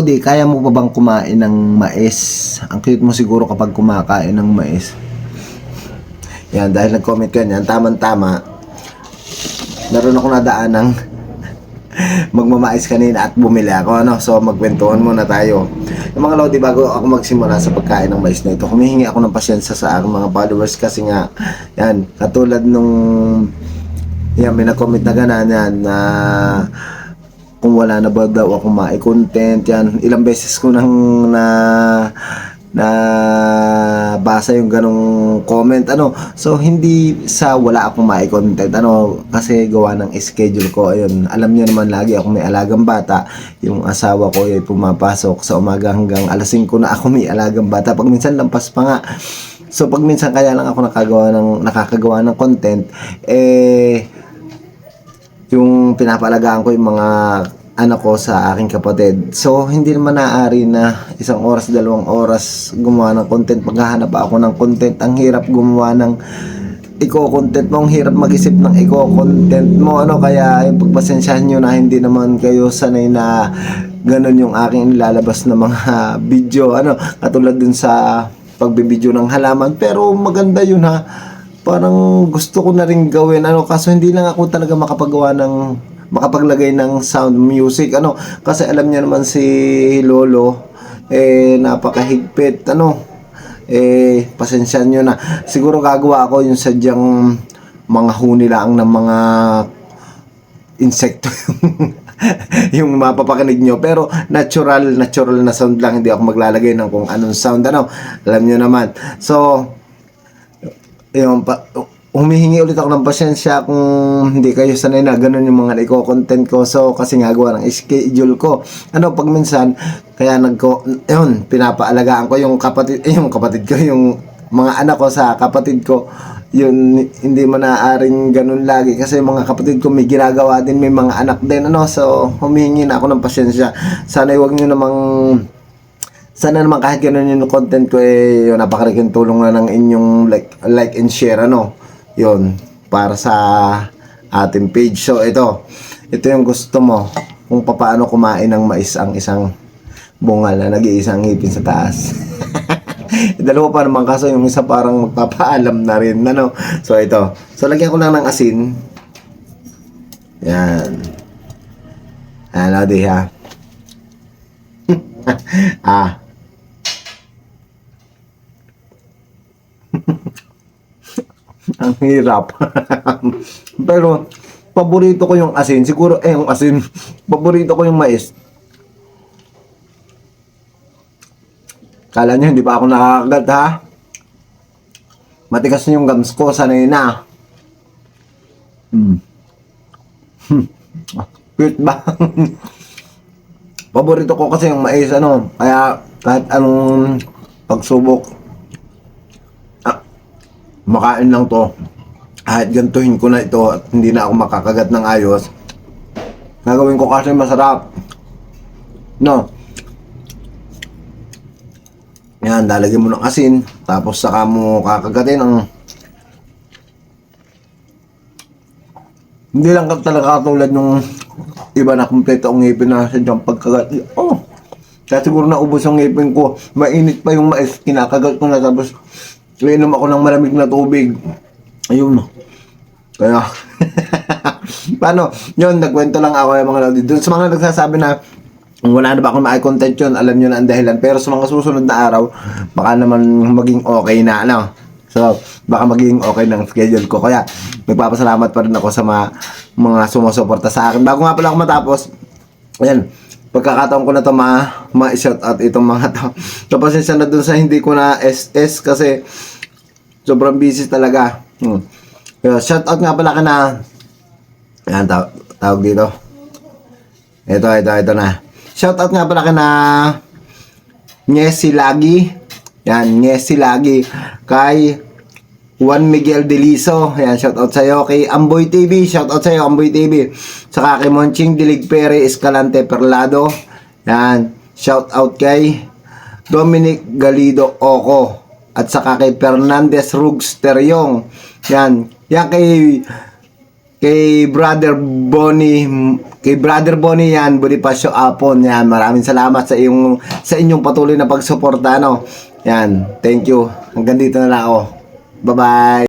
Lodi, kaya mo pa bang kumain ng mais? Ang cute mo siguro kapag kumakain ng mais. Yan, dahil nag-comment ka niyan, tamang-tama. Naroon ako nadaan ng magmamais kanina at bumili ako, ano? So, magkwentuhan muna tayo. Yung mga Lodi, bago ako magsimula sa pagkain ng mais na ito, humihingi ako ng pasyensya sa aking mga followers kasi nga, yan, katulad nung, yan, may nag-comment na gana yan, na kung wala na ba daw ako mai-content yan. Ilang beses ko nang na na basa yung ganong comment. Ano so hindi sa wala akong mai-content ano kasi gawa ng schedule ko ayun. Alam niyo naman lagi ako may alagang bata. Yung asawa ko ay pumapasok sa umaga hanggang alas 5 na ako may alagang bata. Pag minsan lampas pa nga. So pag minsan kaya lang ako nakagawa ng nakakagawa ng content eh yung pinapalagaan ko yung mga anak ko sa aking kapatid. So, hindi naman naaari na isang oras, dalawang oras gumawa ng content. Maghahanap ako ng content. Ang hirap gumawa ng eco-content mo. Ang hirap mag-isip ng eco-content mo. Ano, kaya yung pagpasensyahan nyo na hindi naman kayo sanay na ganun yung aking nilalabas na mga video. Ano, katulad dun sa pagbibideo ng halaman. Pero maganda yun ha parang gusto ko na rin gawin. Ano kaso hindi lang ako talaga makapagawa ng makapaglagay ng sound music. Ano kasi alam niya naman si Lolo eh napakahigpit. Ano eh pasensya nyo na. Siguro gagawa ako yung sadyang mga huni lang ng mga insekto yung mapapakinig nyo pero natural natural na sound lang. Hindi ako maglalagay ng kung anong sound. Ano alam nyo naman. So yung pa, humihingi ulit ako ng pasensya kung hindi kayo sanay na ganun yung mga iko-content ko. So, kasi nga gawa ng schedule ko. Ano, pag minsan, kaya nagko, yun, pinapaalagaan ko yung kapatid, eh, yung kapatid ko, yung mga anak ko sa kapatid ko. Yun, hindi man naaaring ganun lagi. Kasi yung mga kapatid ko may ginagawa din, may mga anak din, ano. So, humihingi na ako ng pasensya. Sana huwag nyo namang sana naman kahit ganun yung content ko eh yun, napakalaking tulong na ng inyong like like and share ano? Yun para sa ating page. So ito. Ito yung gusto mo. Kung paano kumain ng mais ang isang bungal na nag-iisang ngipin sa taas. Dalawa pa naman kaso yung isa parang magpapaalam na rin ano? So ito. So lagyan ko lang ng asin. Yan. Ano di ha? Ah Ang hirap. Pero, paborito ko yung asin. Siguro, eh, yung asin. Paborito ko yung mais. Kala nyo, hindi pa ako nakakagat, ha? Matigas yung gums ko. Sanay na. Hmm. Cute ba? Paborito ko kasi yung mais, ano. Kaya, kahit anong pagsubok, makain lang to. Kahit gantuhin ko na ito at hindi na ako makakagat ng ayos gagawin ko kasi masarap. No? Yan lalagyan mo ng asin tapos saka mo kakagatin ang hindi lang talaga katulad nung iba na kumpleto ang ngipin na sa dyan pagkagat. Oh kaya siguro naubos ang ngipin ko. Mainit pa yung mais. Kinakagat ko na tapos Inom ako ng malamig na tubig. Ayun. Kaya, paano? Yun, nagkwento lang ako yung mga lodi. Doon sa mga nagsasabi na wala na ba akong ma content yun, alam nyo na ang dahilan. Pero sa mga susunod na araw, baka naman maging okay na, ano? So, baka maging okay ng schedule ko. Kaya, nagpapasalamat pa rin ako sa mga, mga sumusuporta sa akin. Bago nga pala ako matapos, ayan, pagkakataon ko na to ma, ma-shout out itong mga to. So, pasensya na dun sa hindi ko na SS kasi sobrang busy talaga. Hmm. Pero shout out nga pala ka na, yan, taw- tawag dito. Ito, ito, ito na. Shout out nga pala ka na Nyesi Lagi. Yan, Nyesi Lagi. Kay Juan Miguel Deliso. Yan, shout out sa'yo. Kay Amboy TV, shout out sa'yo, Amboy TV. Saka kay Monching Diligpere Escalante Perlado. Yan, shout out kay Dominic Galido Oco. At saka kay Fernandez Rugs Teryong. Yan, yan kay kay Brother Bonnie kay Brother Bonnie yan Bonifacio Apon yan maraming salamat sa iyong sa inyong patuloy na pagsuporta ano yan thank you hanggang dito na lang ako 拜拜。